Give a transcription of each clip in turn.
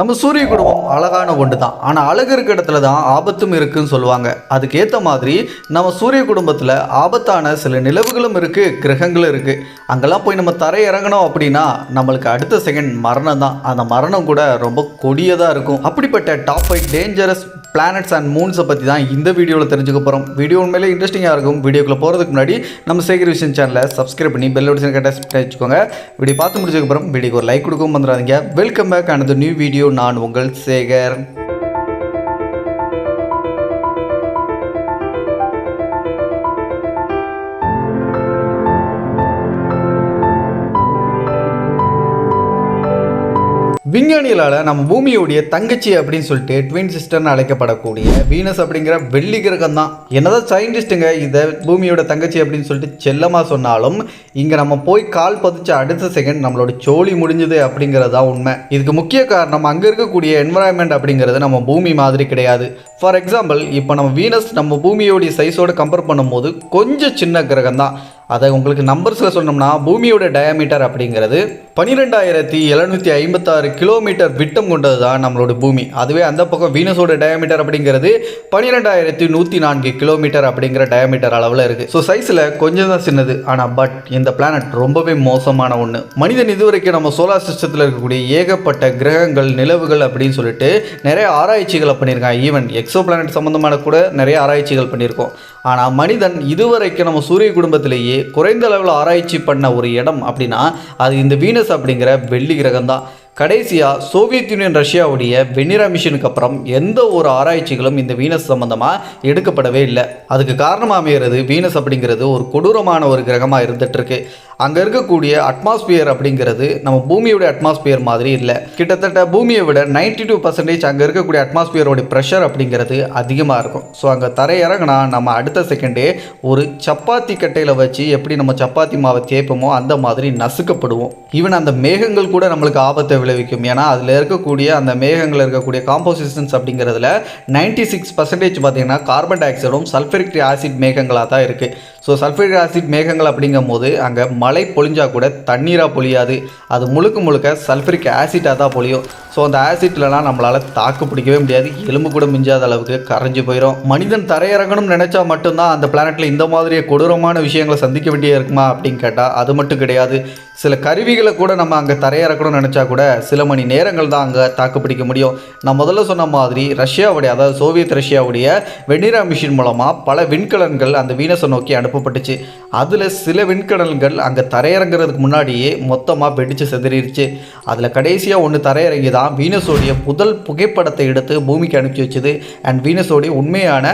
நம்ம சூரிய குடும்பம் அழகான ஒன்று தான் ஆனால் அழகு இருக்க இடத்துல தான் ஆபத்தும் இருக்குன்னு சொல்லுவாங்க. அதுக்கேற்ற மாதிரி நம்ம சூரிய குடும்பத்தில் ஆபத்தான சில நிலவுகளும் இருக்குது கிரகங்களும் இருக்குது அங்கெல்லாம் போய் நம்ம தரை இறங்கணும் அப்படின்னா நம்மளுக்கு அடுத்த செகண்ட் மரணம் தான் அந்த மரணம் கூட ரொம்ப கொடியதாக இருக்கும். அப்படிப்பட்ட top five dangerous planets and மூன்ஸை பற்றி தான் இந்த வீடியோவில் தெரிஞ்சுக்க போகிறோம் வீடியோ உண்மையிலே இன்ட்ரெஸ்டிங்காக இருக்கும். வீடியோக்குள்ளே போகிறதுக்கு முன்னாடி நம்ம சேகர் விஷன் சேனலை சப்ஸ்கிரைப் பண்ணி பெல் நோட்டிஃபிகேஷன் கட்டாக வச்சுக்கோங்க வீடியோ பார்த்து முடிச்சதுக்கப்புறம் வீடியோக்கு ஒரு லைக் கொடுக்கவும் வந்துடாதீங்க welcome back and new video நான் உங்கள் சேகர். விஞ்ஞானிகளால் நம்ம பூமியோடைய தங்கச்சி அப்படின்னு சொல்லிட்டு ட்வின் சிஸ்டர்னு அழைக்கப்படக்கூடிய வீனஸ் அப்படிங்கிற வெள்ளி கிரகம் தான். என்னதான் சயின்டிஸ்ட்டுங்க இதை பூமியோட தங்கச்சி அப்படின்னு சொல்லிட்டு செல்லமாக சொன்னாலும் இங்கே நம்ம போய் கால் பதிச்ச அடுத்த செகண்ட் நம்மளோட சோழி முடிஞ்சது அப்படிங்கிறது தான் உண்மை. இதுக்கு முக்கிய காரணம் அங்கே இருக்கக்கூடிய என்வரான்மெண்ட் அப்படிங்கிறது நம்ம பூமி மாதிரி கிடையாது. ஃபார் எக்ஸாம்பிள் இப்போ நம்ம வீனஸ் நம்ம பூமியோடைய சைஸோட கம்பேர் பண்ணும்போது கொஞ்சம் சின்ன கிரகம் தான். அதை உங்களுக்கு நம்பர்ஸில் சொன்னோம்னா பூமியோட டயாமீட்டர் அப்படிங்கிறது பன்னிரெண்டாயிரத்தி எழுநூற்றி ஐம்பத்தாறு கிலோமீட்டர் விட்டம் கொண்டது தான் நம்மளோட பூமி. அதுவே அந்த பக்கம் வீனஸோட டயாமீட்டர் அப்படிங்கிறது பன்னிரெண்டாயிரத்தி நூற்றி நான்கு கிலோமீட்டர் அப்படிங்கிற டயாமீட்டர் அளவில் இருக்குது ஸோ சைஸில் கொஞ்சம் தான் சின்னது. ஆனால் பட் இந்த பிளானட் ரொம்பவே மோசமான ஒன்று மனிதன் இதுவரைக்கும் நம்ம சோலார் சிஸ்டத்தில் இருக்கக்கூடிய ஏகப்பட்ட கிரகங்கள் நிலவுகள் அப்படின்னு சொல்லிட்டு நிறைய ஆராய்ச்சிகளை பண்ணியிருக்காங்க ஈவன் எக்ஸோ பிளானட் சம்மந்தமான கூட நிறைய ஆராய்ச்சிகள் பண்ணியிருக்கோம். ஆனால் மனிதன் இதுவரைக்கும் நம்ம சூரிய குடும்பத்திலேயே குறைந்த அளவில் ஆராய்ச்சி பண்ண ஒரு இடம் அப்படின்னா அது இந்த வீனஸ் அப்படிங்கிற வெள்ளி கிரகம் தான் கடைசியாக சோவியத் யூனியன் ரஷ்யாவுடைய வெண்ணிரா மிஷனுக்கு அப்புறம் எந்த ஒரு ஆராய்ச்சிகளும் இந்த வீனஸ் சம்பந்தமாக எடுக்கப்படவே இல்லை. அதுக்கு காரணமாக அமைகிறது வீனஸ் அப்படிங்கிறது ஒரு கொடூரமான ஒரு கிரகமாக இருந்துகிட்ருக்கு அங்கே இருக்கக்கூடிய அட்மாஸ்பியர் அப்படிங்கிறது நம்ம பூமியோடைய அட்மாஸ்பியர் மாதிரி இல்லை. கிட்டத்தட்ட பூமியை விட நைன்டி டூ பர்சன்டேஜ் அங்கே இருக்கக்கூடிய அட்மாஸ்பியரோடைய ப்ரெஷர் அப்படிங்கிறது அதிகமாக இருக்கும். ஸோ அங்கே தரை இறங்கினா நம்ம அடுத்த செகண்டே ஒரு சப்பாத்தி கட்டையில் வச்சு எப்படி நம்ம சப்பாத்தி மாவை தேய்ப்போமோ அந்த மாதிரி நசுக்கப்படுவோம். ஈவன் அந்த மேகங்கள் கூட நம்மளுக்கு ஆபத்தை விளைவிக்கும். ஏன்னா அதில் இருக்கக்கூடிய அந்த மேகங்களில் இருக்கக்கூடிய காம்போசிஷன்ஸ் அப்படிங்கிறதுல நைன்டி சிக்ஸ் பர்சன்டேஜ் பார்த்தீங்கன்னா கார்பன் டை ஆக்சைடும் சல்ஃபரிக் ஆசிட் மேகங்களாக தான் இருக்குது ஸோ சல்ஃபரிக் ஆசிட் மேகங்கள் அப்படிங்கும் போது அங்கே மழை பொழிஞ்சால் கூட தண்ணீராக பொழியாது. அது முழுக்க முழுக்க சல்ஃபரிக் ஆசிட்டாக தான் பொழியும். ஸோ அந்த ஆசிட்லலாம் நம்மளால் தாக்கு பிடிக்கவே முடியாது. எலும்பு கூட மிஞ்சாத அளவுக்கு கரைஞ்சு போயிடும் மனிதன் தரையிறங்கணும்னு நினச்சா மட்டும்தான் அந்த பிளானெட்டில் இந்த மாதிரி கொடூரமான விஷயங்களை சந்திக்க வேண்டிய இருக்குமா அப்படின்னு கேட்டால் அது மட்டும் கிடையாது. சில கருவிகளை கூட நம்ம அங்கே தரையிறக்கணும்னு நினச்சா கூட சில மணி நேரங்கள் தான் அங்கே தாக்கு பிடிக்க முடியும். நான் முதல்ல சொன்ன மாதிரி ரஷ்யாவுடைய அதாவது சோவியத் ரஷ்யாவுடைய வெண்ணிரா மிஷின் மூலமாக பல விண்கலன்கள் அந்த வீனஸை நோக்கி அனுப்பப்பட்டுச்சு அதில் சில விண்கடல்கள் அங்கே தரையிறங்குறதுக்கு முன்னாடியே மொத்தமாக வெடித்து செதறிடுச்சு அதில் கடைசியாக ஒன்று தரையிறங்கி தான் வீனஸோடைய முதல் புகைப்படத்தை எடுத்து பூமிக்கு அனுப்பிச்சி வச்சுது. அண்ட் வீனஸோடைய உண்மையான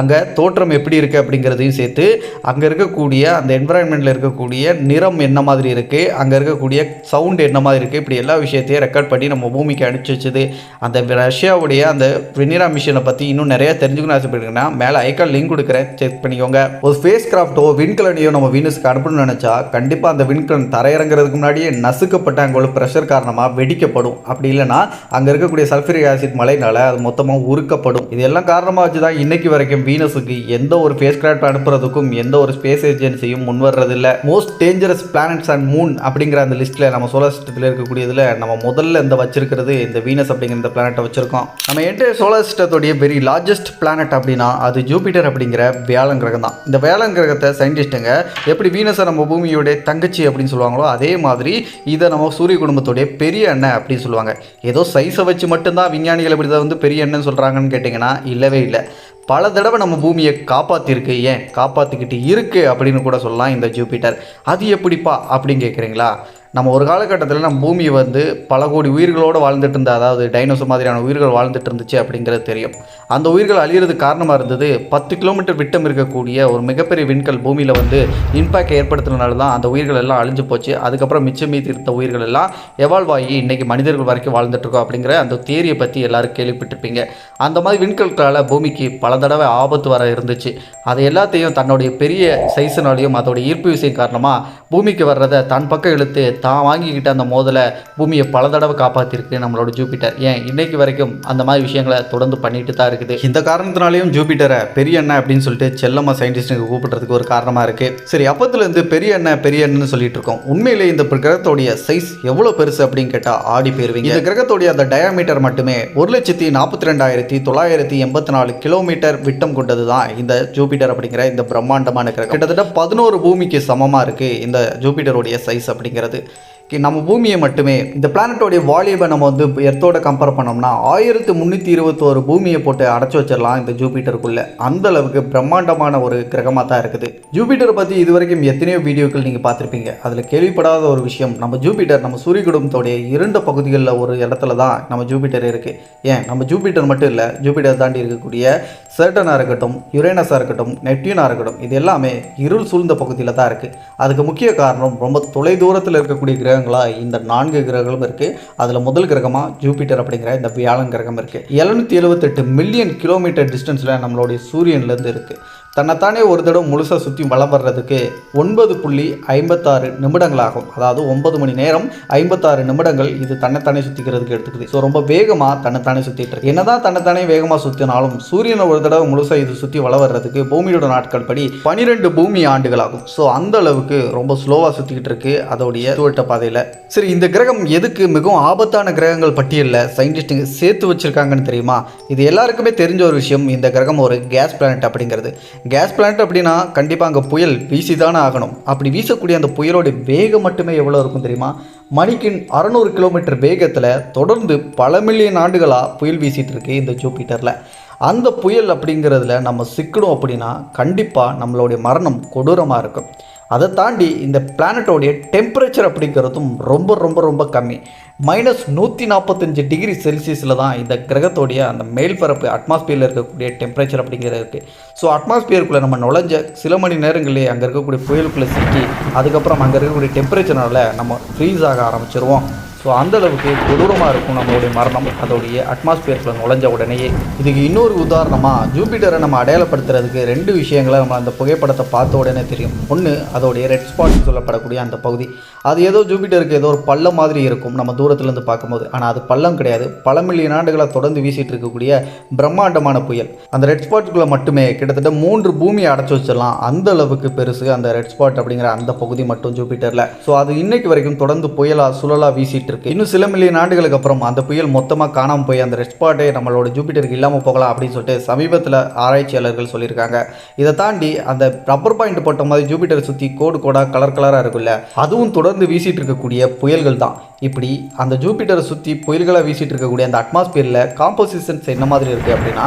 அங்கே தோற்றம் எப்படி இருக்குது அப்படிங்கிறதையும் சேர்த்து அங்கே இருக்கக்கூடிய அந்த என்வரான்மெண்ட்டில் இருக்கக்கூடிய நிறம் என்ன மாதிரி இருக்குது அங்கே இருக்கக்கூடிய சவுண்ட் என்ன மாதிரி இருக்குது இப்படி எல்லா விஷயத்தையும் ரெக்கார்ட் பண்ணி நம்ம பூமிக்கு அனுப்பிச்சி வச்சுது. அந்த ரஷ்யாவுடைய அந்த வெனிரா மிஷனை பற்றி இன்னும் நிறைய தெரிஞ்சுக்கணும் ஆசைப்பட்டீங்கன்னா மேலே ஐக்கான் லிங்க் கொடுக்குறேன். செக் பண்ணிக்கோங்க. ஒரு ஃபேஸ் கிராஃப்ட் விண்கலனையோ நம்ம வீனஸ்க்கு அனுப்பணும்னு நினச்சா கண்டிப்பாக அந்த விண்கலன் தரையிறங்கிறதுக்கு முன்னாடியே நசுக்கப்பட்ட அங்கே உள்ள ப்ரெஷர் காரணமாக வெடிக்கப்படும். அப்படி இல்லைன்னா அங்கே இருக்கக்கூடிய சல்ஃபரிக் ஆசிட் மழைனால அது மொத்தமாக உருக்கப்படும். இதெல்லாம் காரணமாக வச்சு தான் இன்னைக்கு வரைக்கும் வீனஸுக்கு எந்த ஒரு ஃபேஸ் கிராஃப்ட் அனுப்புறதுக்கும் எந்த ஒரு ஸ்பேஸ் ஏஜென்சியும் முன்வர்றதில்லை. Most dangerous planets and moon அப்படிங்கிற அந்த லிஸ்ட்டில் நம்ம சோலார் சிஸ்டத்தில் இருக்கக்கூடியதில் நம்ம முதல்ல இந்த வச்சிருக்கிறது இந்த வீனஸ் அப்படிங்கிற இந்த பிளானட்டை வச்சிருக்கோம். நம்ம என்டைய சோலார் சிஸ்டத்துடைய வெரி லார்ஜஸ்ட் பிளானட் அப்படின்னா அது ஜூபிட்டர் அப்படிங்கிற வியாழன் கிரகம் தான். இந்த வியாழன் கிரகத்தை சயின்டிஸ்ட்டுங்க எப்படி வீனஸை நம்ம பூமியோடைய தங்கச்சி அப்படின்னு சொல்லுவாங்களோ அதே மாதிரி இதை நம்ம சூரிய குடும்பத்துடைய பெரிய அண்ணன் அப்படின்னு சொல்லுவாங்க. ஏதோ சைஸை வச்சு மட்டும்தான் விஞ்ஞானிகள் இப்படி தான் வந்து பெரிய அண்ணன் சொல்கிறாங்கன்னு கேட்டிங்கன்னா இல்லவே இல்லை. பல தடவை நம்ம பூமியை காப்பாற்றிருக்கு ஏன்? காப்பாற்றிக்கிட்டு இருக்கு அப்படின்னு கூட சொல்லலாம் இந்த ஜூபிட்டர். அது எப்படிப்பா அப்படின்னு கேட்குறீங்களா நம்ம ஒரு காலகட்டத்தில் நம்ம பூமி வந்து பல கோடி உயிர்களோடு வாழ்ந்துட்டு இருந்த அதாவது டைனோசர் மாதிரியான உயிர்கள் வாழ்ந்துட்டு இருந்துச்சு அப்படிங்கிறது தெரியும். அந்த உயிர்கள் அழியிறதுக்கு காரணமாக இருந்தது பத்து கிலோமீட்டர் விட்டம் இருக்கக்கூடிய ஒரு மிகப்பெரிய விண்கல் பூமியில் வந்து இம்பாக்ட் ஏற்படுத்துறதுனால தான் அந்த உயிர்கள் எல்லாம் அழிஞ்சு போச்சு. அதுக்கப்புறம் மிச்சம் மீதி இருந்த உயிர்கள் எல்லாம் எவால்வ் ஆகி இன்றைக்கி மனிதர்கள் வரைக்கும் வாழ்ந்துட்டுருக்கோம் அப்படிங்கிற அந்த தேரியை பற்றி எல்லாரும் கேள்விப்பட்டிருப்பீங்க. அந்த மாதிரி விண்கல்களால் பூமிக்கு பல தடவை ஆபத்து வர இருந்துச்சு. அது எல்லாத்தையும் தன்னுடைய பெரிய சைஸினாலையும் அதோடைய ஈர்ப்பு விசையும் காரணமாக பூமிக்கு வர்றதை தன் பக்கம் இழுத்து தான் வாங்கிக்கிட்ட அந்த மோதலை பூமியை பல தடவை காப்பாற்றிருக்கு நம்மளோட ஜூபிட்டர். ஏன்? இன்னைக்கு வரைக்கும் அந்த மாதிரி விஷயங்களை தொடர்ந்து பண்ணிட்டு தான் இருக்குது. இந்த காரணத்தினாலையும் ஜூபிட்டரை பெரிய அண்ணன் அப்படின்னு சொல்லிட்டு செல்லம்மா சயின்டிஸ்ட்டுக்கு கூப்பிடுறதுக்கு ஒரு காரணமாக இருக்குது சரி அப்பத்துலேருந்து பெரிய அண்ணன் பெரிய அண்ணன் சொல்லிட்டு இருக்கோம். உண்மையிலே இந்த கிரகத்தோடைய சைஸ் எவ்வளோ பெருசு அப்படின்னு கேட்டால் ஆடி போயிருவீங்க. இந்த கிரகத்தோடைய அந்த டயாமீட்டர் மட்டுமே ஒரு லட்சத்தி நாற்பத்தி ரெண்டாயிரத்தி தொள்ளாயிரத்தி எண்பத்தி நாலு கிலோமீட்டர் விட்டம் கொண்டது தான் இந்த ஜூபிட்டர் அப்படிங்கிற இந்த பிரம்மாண்டமான கிரகம். கிட்டத்தட்ட பதினோரு பூமிக்கு சமமாக இருக்குது இந்த ஜூபிட்டருடைய சைஸ் அப்படிங்கிறது. நம்ம பூமியை மட்டுமே இந்த பிளானட்டோடைய வால்யூமை நம்ம வந்து எர்த்தோட கம்பேர் பண்ணோம்னா ஆயிரத்து முந்நூற்றி இருபத்தோரு பூமியை போட்டு அடைச்சி வச்சிடலாம் இந்த ஜூபிட்டருக்குள்ளே. அந்த அளவுக்கு பிரம்மாண்டமான ஒரு கிரகமாக தான் இருக்குது. ஜூபிட்டர் பற்றி இது வரைக்கும் எத்தனையோ வீடியோக்கள் நீங்கள் பார்த்துருப்பீங்க. அதில் கேள்விப்படாத ஒரு விஷயம் நம்ம ஜூபிட்டர் நம்ம சூரிய குடும்பத்தோடைய இரண்டு பகுதிகளில் ஒரு இடத்துல தான் நம்ம ஜூபிட்டர் இருக்குது ஏன்? நம்ம ஜூபிட்டர் மட்டும் இல்லை ஜூபிட்டர் தாண்டி இருக்கக்கூடிய சர்டனாக இருக்கட்டும் யுரேனஸாக இருக்கட்டும் நெப்டியூனாக இருக்கட்டும் இது எல்லாமே இருள் சூழ்ந்த பகுதியில் தான் இருக்குது அதுக்கு முக்கிய காரணம் ரொம்ப தொலைதூரத்தில் இருக்கக்கூடிய கிரக கிரகங்களாக இந்த நான்கு கிரகங்களும் இருக்குது அதில் முதல் கிரகமாக ஜூபிட்டர் அப்படிங்கிற இந்த வியாழன் கிரகம் இருக்குது எழுநூற்றி எழுபத்தெட்டு மில்லியன் கிலோமீட்டர் டிஸ்டன்ஸில் நம்மளுடைய சூரியன்லேருந்து இருக்குது தன்னைத்தானே ஒரு தடவை முழுசாக சுற்றி வளம் வர்றதுக்கு ஒன்பது புள்ளி ஐம்பத்தாறு நிமிடங்கள் ஆகும் அதாவது ஒன்பது மணி நேரம் ஐம்பத்தாறு நிமிடங்கள் இது தன்னைத்தானே சுற்றிக்கிறதுக்கு எடுத்துக்குது. ஸோ ரொம்ப வேகமாக தன்னைத்தானே சுற்றிட்டு இருக்கு. என்னதான் தன்னைத்தானே வேகமாக சுற்றினாலும் சூரியனை ஒரு தடவை முழுசாக இது சுற்றி வள வர்றதுக்கு பூமியோட நாட்கள் படி பனிரெண்டு பூமி ஆண்டுகள் ஆகும் ஸோ அந்த அளவுக்கு ரொம்ப ஸ்லோவாக சுற்றிக்கிட்டு இருக்கு அதோடைய சுவட்ட பாதையில். சரி இந்த கிரகம் எதுக்கு மிகவும் ஆபத்தான கிரகங்கள் பட்டியலில் சயின்டிஸ்ட்டுங்க சேர்த்து வச்சுருக்காங்கன்னு தெரியுமா? இது எல்லாருக்குமே தெரிஞ்ச ஒரு விஷயம் இந்த கிரகம் ஒரு கேஸ் பிளானட் அப்படிங்கிறது. கேஸ் பிளான்ட் அப்படின்னா கண்டிப்பாக அங்கே புயல் வீசி தானே ஆகணும். அப்படி வீசக்கூடிய அந்த புயலோட வேகம் மட்டுமே எவ்வளோ இருக்கும் தெரியுமா? மணிக்கு அறநூறு கிலோமீட்டர் வேகத்தில் தொடர்ந்து பல மில்லியன் ஆண்டுகளாக புயல் வீசிகிட்டு இருக்கு இந்த ஜூபிட்டரில். அந்த புயல் அப்படிங்கிறதுல நம்ம சிக்கணும் அப்படின்னா கண்டிப்பாக நம்மளுடைய மரணம் கொடூரமாக இருக்கும். அதை தாண்டி இந்த பிளானட்டோடைய டெம்பரேச்சர் அப்படிங்கிறதும் ரொம்ப ரொம்ப ரொம்ப கம்மி. மைனஸ் நூற்றி நாற்பத்தஞ்சு டிகிரி செல்சியஸில் தான் இந்த கிரகத்தோடைய அந்த மேல்பரப்பு அட்மாஸ்பியரில் இருக்கக்கூடிய டெம்பரேச்சர் அப்படிங்கிறது இருக்குது ஸோ அட்மாஸ்பியருக்குள்ளே நம்ம நுழைஞ்ச சில மணி நேரங்களிலே அங்கே இருக்கக்கூடிய புயலுக்குள்ளே சிக்கி அதுக்கப்புறம் அங்கே இருக்கக்கூடிய டெம்பரேச்சர்னால நம்ம ஃப்ரீஸ் ஆக ஆரம்பிச்சிருவோம். ஸோ அந்தளவுக்கு கொடூரமாக இருக்கும் நம்மளுடைய மரணம் அதோடைய அட்மாஸ்பியர்ஸில் நுழைஞ்ச உடனேயே. இதுக்கு இன்னொரு உதாரணமாக ஜூபிட்டரை நம்ம அடையாளப்படுத்துறதுக்கு ரெண்டு விஷயங்களை நம்ம அந்த புகைப்படத்தை பார்த்த உடனே தெரியும். ஒன்று அதோடைய ரெட் ஸ்பாட் சொல்லப்படக்கூடிய அந்த பகுதி. அது ஏதோ ஜூபிட்டருக்கு ஏதோ ஒரு பள்ளம் மாதிரி இருக்கும் நம்ம தூரத்துலேருந்து பார்க்கும்போது. ஆனால் அது பள்ளம் கிடையாது. பல மில்லியன் ஆண்டுகளாக தொடர்ந்து வீசிட்டு இருக்கக்கூடிய பிரம்மாண்டமான புயல். அந்த ரெட் ஸ்பாட்டுக்குள்ளே மட்டுமே கிட்டத்தட்ட மூன்று பூமியை அடைச்சி வச்சிடலாம். அந்த அளவுக்கு பெருசு அந்த ரெட் ஸ்பாட் அப்படிங்கிற அந்த பகுதி மட்டும் ஜூபிட்டரில். ஸோ அது இன்னைக்கு வரைக்கும் தொடர்ந்து புயலாக சுழலாக வீசிட்டு இருக்கு. இன்னும் சில மில்லியன் ஆண்டுகளுக்கு அப்புறம் அந்த புயல் மொத்தமாக காணாமல் போய் அந்த ரெட் ஸ்பாட்டே நம்மளோட ஜூபிட்டருக்கு இல்லாமல் போகலாம் அப்படின்னு சொல்லிட்டு சமீபத்தில் ஆராய்ச்சியாளர்கள் சொல்லியிருக்காங்க. இதை தாண்டி அந்த ரப்பர் பாயிண்ட் போட்ட மாதிரி ஜூபிட்டர் சுற்றி கோடு கோடாக கலர் கலராக இருக்குல்ல அதுவும் தொடர்ந்து வீசிட்டு இருக்கக்கூடிய புயல்கள் தான். இப்படி அந்த ஜூபிட்டரை சுற்றி புயல்களை வீசிட்டு இருக்கக்கூடிய அந்த அட்மாஸ்பியரில் காம்போசிஷன்ஸ் என்ன மாதிரி இருக்குது அப்படின்னா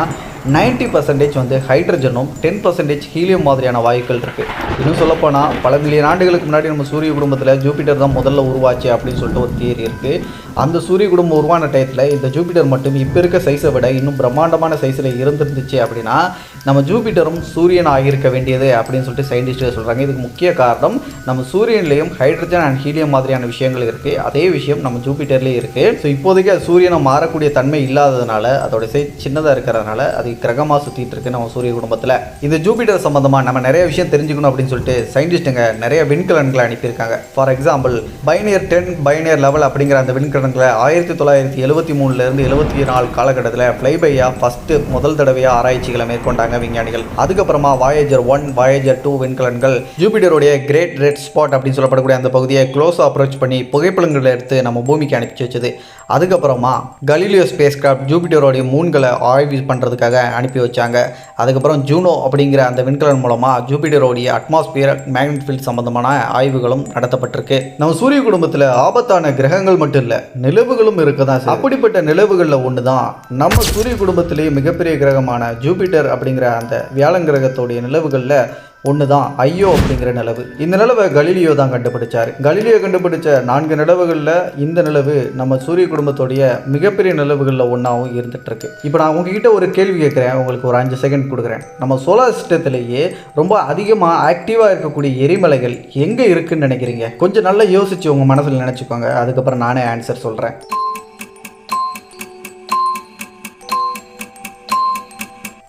90% பர்சன்டேஜ் வந்து ஹைட்ரஜனும் டென் பர்சன்டேஜ் ஹீலியம் மாதிரியான வாயுக்கள் இருக்குது இன்னும் சொல்லப்போனால் பல மில்லியன் ஆண்டுகளுக்கு முன்னாடி நம்ம சூரிய குடும்பத்தில் ஜூபிட்டர் தான் முதல்ல உருவாச்சு அப்படின்னு சொல்லிட்டு ஒரு தியரி இருக்குது அந்த சூரிய குடும்பம் உருவான டயத்தில் இந்த ஜூபிட்டர் மட்டும் இப்போ இருக்க சைஸை விட இன்னும் பிரம்மாண்டமான சைஸில் இருந்துருந்துச்சு அப்படின்னா நம்ம ஜூபிட்டரும் சூரியன் ஆகியிருக்க வேண்டியது அப்படின்னு சொல்லிட்டு சயின்டிஸ்ட்டு சொல்கிறாங்க இதுக்கு முக்கிய காரணம் நம்ம சூரியன்லேயும் ஹைட்ரஜன் அண்ட் ஹீலியம் மாதிரியான விஷயங்கள் இருக்குது அதே விஷயம் நம்ம ஜூபிட்டர்லேயும் இருக்குது ஸோ இப்போதைக்கு அது சூரியனை மாறக்கூடிய தன்மை இல்லாததுனால அதோட சை சின்னதாக இருக்கிறதுனால அது கிரகமாக சுற்றிட்டு இருக்கு நம்ம சூரிய குடும்பத்தில். இது ஜூபிட்டர் சம்மந்தமாக நம்ம நிறைய விஷயம் தெரிஞ்சுக்கணும் அப்படின்னு சொல்லிட்டு சயின்டிஸ்ட்டுங்க நிறைய விண்கலன்களை அனுப்பியிருக்காங்க. For example pioneer ten pioneer eleven அப்படிங்கிற அந்த விண்கலன்களை ஆயிரத்தி தொள்ளாயிரத்தி எழுபத்தி மூணுலேருந்து எழுபத்தி நாலு காலகட்டத்தில் ஃப்ளைபையாக ஃபஸ்ட்டு முதல் தடவையாக ஆராய்ச்சிகளை மேற்கொண்டாங்க. விஞ்ஞானிகள். அதுக்கப்புறமா வாயேஜர் ஒன் வாயேஜர் டூ விண்கலன்கள் ஜூபிட்டருடைய கிரேட் ரெட் ஸ்பாட் அப்படின்னு சொல்லப்படக்கூடிய அந்த பகுதியை க்ளோஸ் அப்ரோச் பண்ணி புகைப்படங்களை எடுத்து நம்ம பூமிக்கு அனுப்பிச்சு வச்சது. அதுக்கப்புறமா கலிலியோ ஸ்பேஸ் கிராஃப்ட் ஜூபிட்டரோடைய மூன்களை ஆய்வு பண்ணுறதுக்காக அனுப்பி வச்சாங்க. அதுக்கப்புறம் ஜூனோ அப்படிங்கிற அந்த விண்கலன் மூலமாக ஜூபிட்டரோடைய அட்மாஸ்பியர் மேக்னட் ஃபீல்ட் சம்பந்தமான ஆய்வுகளும் நடத்தப்பட்டிருக்கு. நம்ம சூரிய குடும்பத்தில் ஆபத்தான கிரகங்கள் மட்டும் இல்லை நிலவுகளும் இருக்க தான் அப்படிப்பட்ட நிலவுகளில் ஒன்று தான் நம்ம சூரிய குடும்பத்திலேயே மிகப்பெரிய கிரகமான ஜூபிட்டர் அப்படிங்கிற அந்த வியாழன் கிரகத்தோடைய நிலவுகளில் ஒன்று தான் ஐயோ அப்படிங்கிற நிலவு. இந்த நிலவை கலீலியோ தான் கண்டுபிடிச்சார். கலீலியோ கண்டுபிடிச்ச நான்கு நிலவுகளில் இந்த நிலவு நம்ம சூரிய குடும்பத்தோடைய மிகப்பெரிய நிலவுகளில் ஒன்றாவும் இருந்துட்டு இருக்கு இப்போ நான் உங்ககிட்ட ஒரு கேள்வி கேட்குறேன் உங்களுக்கு ஒரு அஞ்சு செகண்ட் கொடுக்குறேன். நம்ம சோலார் சிஸ்டத்திலேயே ரொம்ப அதிகமாக ஆக்டிவாக இருக்கக்கூடிய எரிமலைகள் எங்கே இருக்குன்னு நினைக்கிறீங்க? கொஞ்சம் நல்லா யோசிச்சு உங்கள் மனசில் நினச்சிக்கோங்க. அதுக்கப்புறம் நானே ஆன்சர் சொல்கிறேன்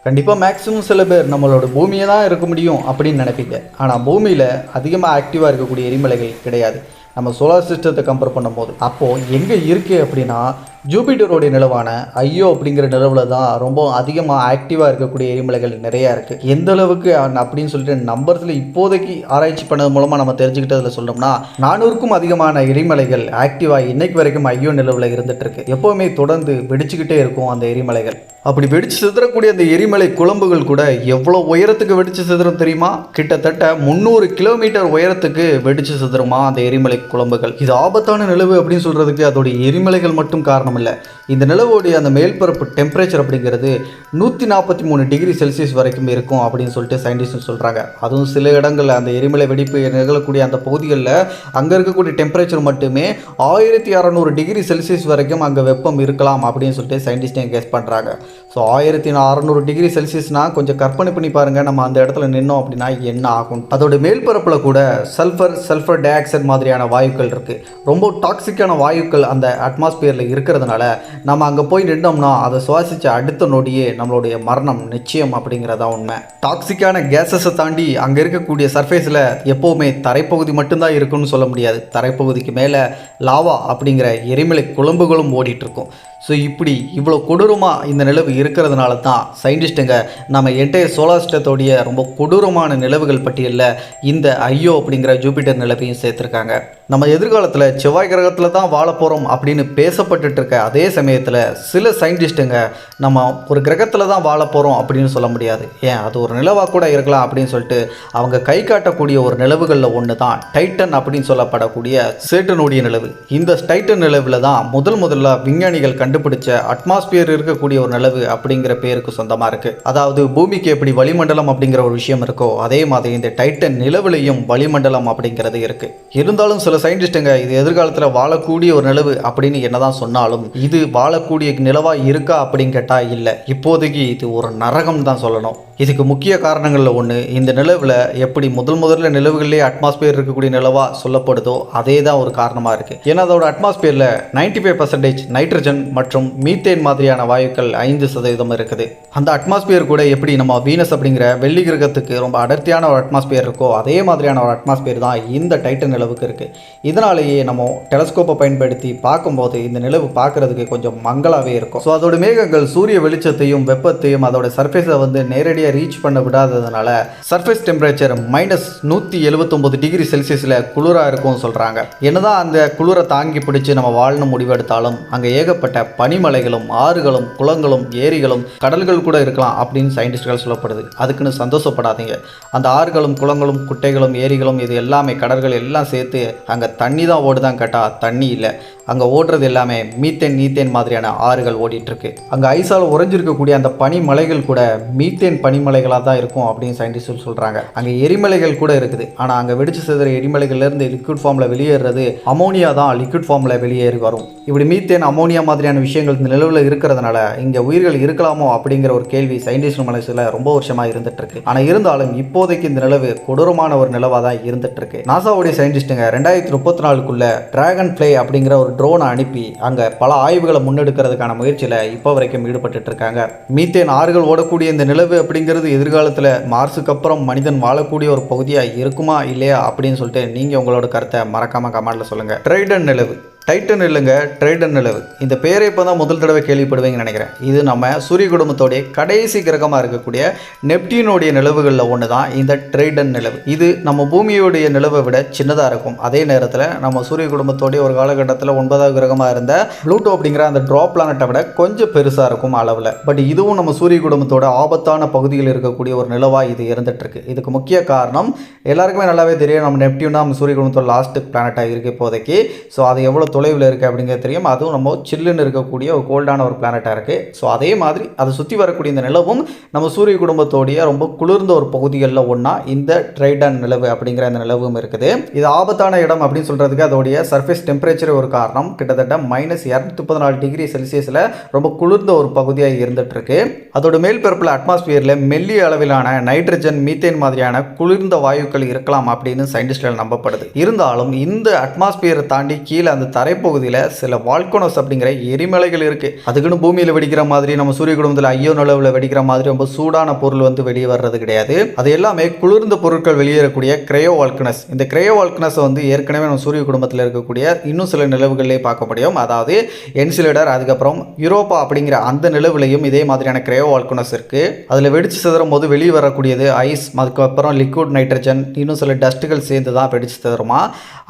கண்டிப்பாக மேக்ஸிமம் சில பேர் நம்மளோட பூமியை தான் இருக்க முடியும் அப்படின்னு நினைப்பீங்க. ஆனால் பூமியில் அதிகமாக ஆக்டிவாக இருக்கக்கூடிய எரிமலைகள் கிடையாது. நம்ம சோலார் சிஸ்டத்தை கம்பேர் பண்ணும்போது. அப்போது எங்கே இருக்குது அப்படின்னா ஜூபிட்டருடைய நிலவான ஐயோ அப்படிங்கிற நிலவில் தான் ரொம்ப அதிகமாக ஆக்டிவாக இருக்கக்கூடிய எரிமலைகள் நிறையா இருக்குது எந்த அளவுக்கு அப்படின்னு சொல்லிட்டு நம்பர்ஸில் இப்போதைக்கு ஆராய்ச்சி பண்ணது மூலமாக நம்ம தெரிஞ்சுக்கிட்டதில் சொல்லணும்னா நானூறுக்கும் அதிகமான எரிமலைகள் ஆக்டிவாக இன்னைக்கு வரைக்கும் ஐயோ நிலவில் இருந்துகிட்ருக்கு எப்போவுமே தொடர்ந்து வெடிச்சுக்கிட்டே இருக்கும் அந்த எரிமலைகள். அப்படி வெடிச்சு சிதறக்கூடிய அந்த எரிமலை குழம்புகள் கூட எவ்வளோ உயரத்துக்கு வெடிச்சு சிதறும் தெரியுமா? கிட்டத்தட்ட முந்நூறு கிலோமீட்டர் உயரத்துக்கு வெடிச்சு சிதறுமா அந்த எரிமலை குழம்புகள். இது ஆபத்தான நிலவு அப்படின்னு சொல்கிறதுக்கு அதோடைய எரிமலைகள் மட்டும் காரணம். இல்லை இந்த நிலவோடைய அந்த மேல்பரப்பு டெம்பரேச்சர் அப்படிங்கிறது நூற்றி நாற்பத்தி மூணு டிகிரி செல்சியஸ் வரைக்கும் இருக்கும் அப்படின்னு சொல்லிட்டு சயின்டிஸ்ட் சொல்கிறாங்க அதுவும் சில இடங்களில் அந்த எரிமலை வெடிப்பு நிகழக்கூடிய அந்த பகுதிகளில் அங்கே இருக்கக்கூடிய டெம்பரேச்சர் மட்டுமே ஆயிரத்தி அறநூறு டிகிரி செல்சியஸ் வரைக்கும் அங்கே வெப்பம் இருக்கலாம் அப்படின்னு சொல்லிட்டு சயின்டிஸ்டே கேஸ் பண்ணுறாங்க ஸோ ஆயிரத்தி அறநூறு டிகிரி செல்சியஸ்னால் கொஞ்சம் கற்பனை பண்ணி பாருங்கள் நம்ம அந்த இடத்துல நின்னோம் அப்படின்னா என்ன ஆகும்? அதோட மேல்பரப்பில் கூட சல்ஃபர் சல்ஃபர் டை ஆக்சைடு மாதிரியான வாயுக்கள் இருக்குது ரொம்ப டாக்ஸிக்கான வாயுக்கள் அந்த அட்மாஸ்பியரில் இருக்கிறதுனால நம்ம அங்கே போய் நின்றோம்னா அதை சுவாசித்த அடுத்த நொடியே நம்மளுடைய மரணம் நிச்சயம் அப்படிங்கிறதா உண்மை. டாக்ஸிக்கான கேஸஸை தாண்டி அங்கே இருக்கக்கூடிய சர்ஃபேஸில் எப்போவுமே தரைப்பகுதி மட்டும்தான் இருக்குன்னு சொல்ல முடியாது. தரைப்பகுதிக்கு மேலே லாவா அப்படிங்கிற எரிமலை குழம்புகளும் ஓடிட்டுருக்கும் ஸோ இப்படி இவ்வளோ கொடூரமாக இந்த நிலவு இருக்கிறதுனால தான் சயின்டிஸ்ட்டுங்க நம்ம என்டையர் சோலார் சிஸ்டத்தோடைய ரொம்ப கொடூரமான நிலவுகள் பட்டியலில் இந்த ஐயோ அப்படிங்கிற ஜூபிட்டர் நிலவையும் சேர்த்துருக்காங்க. நம்ம எதிர்காலத்தில் செவ்வாய் கிரகத்தில் தான் வாழ போகிறோம் அப்படின்னு பேசப்பட்டுட்டு இருக்க அதே சமயத்தில் சில சயின்டிஸ்ட்டுங்க நம்ம ஒரு கிரகத்தில் தான் வாழ போகிறோம் அப்படின்னு சொல்ல முடியாது. ஏன்? அது ஒரு நிலவாக கூட இருக்கலாம் அப்படின்னு சொல்லிட்டு அவங்க கை காட்டக்கூடிய ஒரு நிலவுகளில் ஒன்று தான் டைட்டன் அப்படின்னு சொல்லப்படக்கூடிய சேட்டனுடைய நிலவு. இந்த டைட்டன் நிலவில் தான் முதல் முதல்ல விஞ்ஞானிகள் கண்டுபிடிச்ச அட்மாஸ்பியர் இருக்கக்கூடிய ஒரு நிலவு அப்படிங்கிற பேருக்கு சொந்தமாக இருக்குது அதாவது பூமிக்கு எப்படி வளிமண்டலம் அப்படிங்கிற ஒரு விஷயம் இருக்கோ அதே மாதிரி இந்த டைட்டன் நிலவுலையும் வளிமண்டலம் அப்படிங்கிறது இருக்குது இருந்தாலும் சில சயின்டிஸ்ட்டுங்க இது எதிர்காலத்தில் வாழக்கூடிய ஒரு நிலவு அப்படின்னு என்னதான் சொன்னாலும் இது வாழக்கூடிய நிலவாக இருக்கா அப்படின்னு கேட்டால் இல்லை. இப்போதைக்கு இது ஒரு நரகம் தான் சொல்லணும். இதுக்கு முக்கிய காரணங்களில் ஒன்று இந்த நிலவில் எப்படி முதல் முதல்ல நிலவுகளிலே அட்மாஸ்பியர் இருக்கக்கூடிய நிலவாக சொல்லப்படுதோ அதே தான் ஒரு காரணமாக இருக்குது ஏன்னா அதோட அட்மாஸ்பியரில் நைன்டி ஃபைவ் பர்சன்டேஜ் நைட்ரஜன் மற்றும் மீத்தேன் மாதிரியான வாயுக்கள் ஐந்து சதவீதம் இருக்குது. அந்த அட்மாஸ்பியர் கூட எப்படி நம்ம வீனஸ் அப்படிங்கிற வெள்ளி கிரகத்துக்கு ரொம்ப அடர்த்தியான ஒரு அட்மாஸ்பியர் இருக்கோ அதே மாதிரியான ஒரு அட்மாஸ்பியர் தான் இந்த டைட்டன் நிலவுக்கு இருக்குது இதனாலேயே நம்ம டெலஸ்கோப்பை பயன்படுத்தி பார்க்கும்போது இந்த நிலவு பார்க்குறதுக்கு கொஞ்சம் மங்களாகவே இருக்கும். ஸோ அதோட மேகங்கள் சூரிய வெளிச்சத்தையும் வெப்பத்தையும் அதோட சர்ஃபேஸை வந்து நேரடியாக ரீச் பண்ண விடாததுனால சர்ஃபேஸ் டெம்பரேச்சர் மைனஸ் நூற்றி எழுபத்தொம்பது டிகிரி செல்சியஸில் குளிராக இருக்கும்னு சொல்கிறாங்க என்னதான் அந்த குளிரை தாங்கி பிடிச்சி நம்ம வாழணும் முடிவெடுத்தாலும் அங்கே ஏகப்பட்ட பனிமலைகளும் ஆறுகளும் குளங்களும் ஏரிகளும் கடல்கள் கூட இருக்கலாம் அப்படின்னு சயின்டிஸ்ட்கள் சொல்லப்படுது. அதுக்குன்னு சந்தோஷப்படாதீங்க. அந்த ஆறுகளும் குளங்களும் குட்டைகளும் ஏரிகளும் இது எல்லாமே கடல்கள் எல்லாம் சேர்த்து அங்கே தண்ணி தான் ஓடுதான் கேட்டால் தண்ணி இல்லை. அங்கே ஓடுறது எல்லாமே மீத்தேன் நீத்தேன் மாதிரியான ஆறுகள் ஓடிட்டுருக்கு. அங்கே ஐஸால் உறைஞ்சிருக்கக்கூடிய அந்த பனிமலைகள் கூட மீத்தேன் பனிமலைகளாக தான் இருக்கும் அப்படின்னு சயின்டிஸ்ட் சொல்கிறாங்க அங்கே எரிமலைகள் கூட இருக்குது. ஆனால் அங்கே வெடிச்சு சிதற எரிமலைகள்லேருந்து லிக்விட் ஃபார்மில் வெளியேறது அமோனியா தான் லிக்விட் ஃபார்மில் வெளியேறி வரும். இப்படி மீத்தேன் அமோனியா மாதிரியான விஷயங்கள் இந்த நிலவில் இருக்கிறதுனால இங்கே உயிர்கள் இருக்கலாமோ அப்படிங்கிற ஒரு கேள்வி சயின்டிஸ்ட் மனசில் ரொம்ப வருஷமாக இருந்துட்டுருக்கு. ஆனால் இருந்தாலும் இப்போதைக்கு இந்த நிலவு கொடூரமான ஒரு நிலவாக தான் இருந்துட்டுருக்கு. நாசாவுடைய சயின்டிஸ்ட்டுங்க ரெண்டாயிரத்தி முப்பத்தி நாலுக்குள்ளே ட்ராகன் ஃப்ளை அப்படிங்கிற ஒரு ட்ரோனை அனுப்பி அங்கே பல ஆய்வுகளை முன்னெடுக்கிறதுக்கான முயற்சியில் இப்போ வரைக்கும் ஈடுபட்டு இருக்காங்க மீத்தேன் ஆறுகள் ஓடக்கூடிய இந்த நிலவு அப்படிங்கிறது எதிர்காலத்தில் மார்ஸுக்கு அப்புறம் மனிதன் வாழக்கூடிய ஒரு பகுதியாக இருக்குமா இல்லையா அப்படின்னு சொல்லிட்டு நீங்கள் உங்களோட கருத்தை மறக்காமல் கமெண்ட்டில் சொல்லுங்கள் ட்ரைடன் நிலவு. டைட்டன் இல்லைங்க ட்ரைடன் நிலவு. இந்த பேரை இப்போ தான் முதல் தடவை கேள்விப்படுவீங்கன்னு நினைக்கிறேன். இது நம்ம சூரிய குடும்பத்தோடைய கடைசி கிரகமாக இருக்கக்கூடிய நெப்டியூனுடைய நிலவுகளில் ஒன்று தான் இந்த ட்ரைடன் நிலவு. இது நம்ம பூமியோடைய நிலவை விட சின்னதாக இருக்கும். அதே நேரத்தில் நம்ம சூரிய குடும்பத்தோடைய ஒரு காலகட்டத்தில் ஒன்பதாவது கிரகமாக இருந்த ப்ளூட்டோ அப்படிங்கிற அந்த ட்ராப் பிளானட்டை விட கொஞ்சம் பெருசாக இருக்கும் அளவில். பட் இதுவும் நம்ம சூரிய குடும்பத்தோட ஆபத்தான பகுதியில் இருக்கக்கூடிய ஒரு நிலவாக இது இருந்துகிட்ருக்கு இதுக்கு முக்கிய காரணம் எல்லாருக்குமே நல்லாவே தெரியும் நம்ம நெப்டியூன் தான் நம்ம சூரிய குடும்பத்தோட லாஸ்ட் பிளானட்டாக இருக்குது இப்போதைக்கு. ஸோ அது எவ்வளோ தொலைவில் இருக்குது அப்படிங்கிறது தெரியும். அதுவும் நம்ம சில்லுன்னு இருக்கக்கூடிய ஒரு கோல்டான ஒரு பிளானட்டாக இருக்குது ஸோ அதே மாதிரி அதை சுற்றி வரக்கூடிய இந்த நிலவும் நம்ம சூரிய குடும்பத்தோடைய ரொம்ப குளிர்ந்த ஒரு பகுதிகளில் ஒன்றா இந்த ட்ரைடன் நிலவு அப்படிங்கிற அந்த நிலவும் இருக்குது. இது ஆபத்தான இடம் அப்படின்னு சொல்கிறதுக்கு அதோடைய சர்ஃபேஸ் டெம்பரேச்சர் ஒரு காரணம். கிட்டத்தட்ட மைனஸ் இரநூத்தி பதினாலு டிகிரி செல்சியஸில் ரொம்ப குளிர்ந்த ஒரு பகுதியாக இருந்துட்டு இருக்கு அதோட மேல்பரப்பில் அட்மாஸ்பியரில் மெல்லிய அளவிலான நைட்ரஜன் மீத்தேன் மாதிரியான குளிர்ந்த வாயுக்கள் இருக்கலாம் அப்படின்னு சயின்டிஸ்ட்கள் நம்பப்படுது. இருந்தாலும் இந்த அட்மாஸ்பியரை தாண்டி கீழே அந்த தரைப்பகுதியில் சில வால்கோனஸ் அப்படிங்கிற எரிமலைகள் இருக்குது அதுக்குன்னு பூமியில் வெடிக்கிற மாதிரி நம்ம சூரிய குடும்பத்தில் ஐயோ நிலவில் வெடிக்கிற மாதிரி ரொம்ப சூடான பொருள் வந்து வெளியே வர்றது கிடையாது. அது எல்லாமே குளிர்ந்த பொருட்கள் வெளியேறக்கூடிய கிரையோ வால்கனஸ் இந்த கிரையோ வால்கனஸை வந்து ஏற்கனவே நம்ம சூரிய குடும்பத்தில் இருக்கக்கூடிய இன்னும் சில நிலவுகளிலே பார்க்க முடியும். அதாவது என்சிலிடர் அதுக்கப்புறம் யூரோப்பா அப்படிங்கிற அந்த நிலவுலையும் இதே மாதிரியான கிரையோ வால்கனஸ் இருக்குது அதில் வெடிச்சு சிதறும் போது வெளியே வரக்கூடியது ஐஸ் அதுக்கப்புறம் லிக்விட் நைட்ரஜன் இன்னும் சில டஸ்ட்டுகள் சேர்ந்து தான் வெடிச்சு சிதறுமா?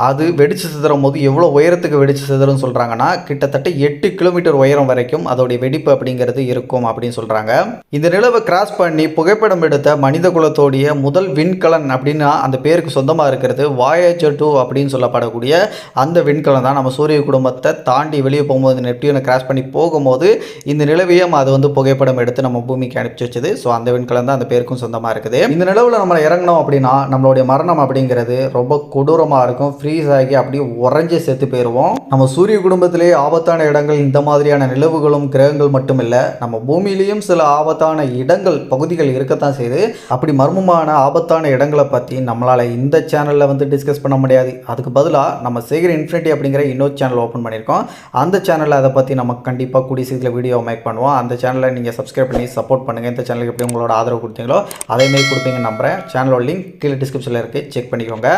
அது வெடிச்சு சிதறும் போது எவ்வளோ உயரத்துக்கு வெடித்து சிதறும்னு சொல்கிறாங்கன்னா கிட்டத்தட்ட எட்டு கிலோமீட்டர் உயரம் வரைக்கும் அதோடைய வெடிப்பு அப்படிங்கிறது இருக்கும் அப்படின்னு சொல்கிறாங்க இந்த நிலவை கிராஸ் பண்ணி புகைப்படம் எடுத்த மனித குலத்தோடைய முதல் விண்கலன் அப்படின்னா அந்த பேருக்கு சொந்தமாக இருக்கிறது வாயேஜர் டூ அப்படின்னு சொல்லப்படக்கூடிய அந்த விண்கலன் தான். நம்ம சூரிய குடும்பத்தை தாண்டி வெளியே போகும்போது நெப்டியூனை கிராஸ் பண்ணி போகும்போது இந்த நிலவையும் அது வந்து புகைப்படம் எடுத்து நம்ம பூமிக்கு அனுப்பிச்சு வச்சது. ஸோ அந்த விண்கலன் தான் அந்த பேருக்கும் சொந்தமாக இருக்குது. இந்த நிலவில் நம்ம இறங்கணும் அப்படின்னா நம்மளுடைய மரணம் அப்படிங்கிறது ரொம்ப கொடூரமாக இருக்கும். ஃப்ரீஸ் ஆகி அப்படியே உறைஞ்சி செத்து போயிடுவோம் நம்ம சூரிய குடும்பத்திலேயே ஆபத்தான இடங்கள் இந்த மாதிரியான நிலவுகளும் கிரகங்கள் மட்டும் இல்லை நம்ம பூமியிலையும் சில ஆபத்தான இடங்கள் பகுதிகள் இருக்கத்தான் செய்யுது. அப்படி மர்மமான ஆபத்தான இடங்களை பற்றி நம்மளால் இந்த சேனலில் வந்து டிஸ்கஸ் பண்ண முடியாது. அதுக்கு பதிலாக நம்ம சேகர் இன்ஃபினிட்டி அப்படிங்கிற இன்னொரு சேனல் ஓப்பன் பண்ணியிருக்கோம். அந்த சேனலில் அதை பற்றி நம்ம கண்டிப்பாக கூடிய சீக்கிரம் வீடியோ மேக் பண்ணுவோம். அந்த சேனலை நீங்கள் சப்ஸ்கிரைப் பண்ணி சப்போர்ட் பண்ணுங்கள் இந்த சேனலுக்கு எப்படி உங்களோட ஆதரவு கொடுத்தீங்களோ அதேமாரி கொடுப்பீங்கன்னு நம்புகிறேன் சேனலோட லிங்க் கீழே டிஸ்கிரிப்ஷனில் இருக்குது செக் பண்ணிக்கோங்க.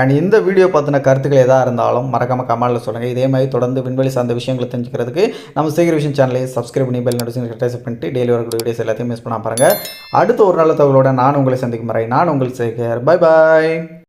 அண்ட் இந்த வீடியோ பற்றின கருத்துக்கள் எதாக இருந்தாலும் மறக்காமல் கமெண்டில் சொல்லுங்கள் இதே மாதிரி தொடர்ந்து விண்வெளி சார்ந்த விஷயங்களை தெரிஞ்சுக்கிறதுக்கு நம்ம சேகர் விஷயம் சேனலை சப்ஸ்கிரைப் பண்ணி பெல் நோட்டிஃபிகேஷன் பண்ணிட்டு டெய்லி வரக்கூடிய வீடியோஸ் எல்லாத்தையும் மிஸ் பண்ணாம பாருங்கள் அடுத்த ஒரு நல்ல தகவலோட நான் உங்களை சந்திக்கும் முறை நான் உங்கள் சேகர். Bye bye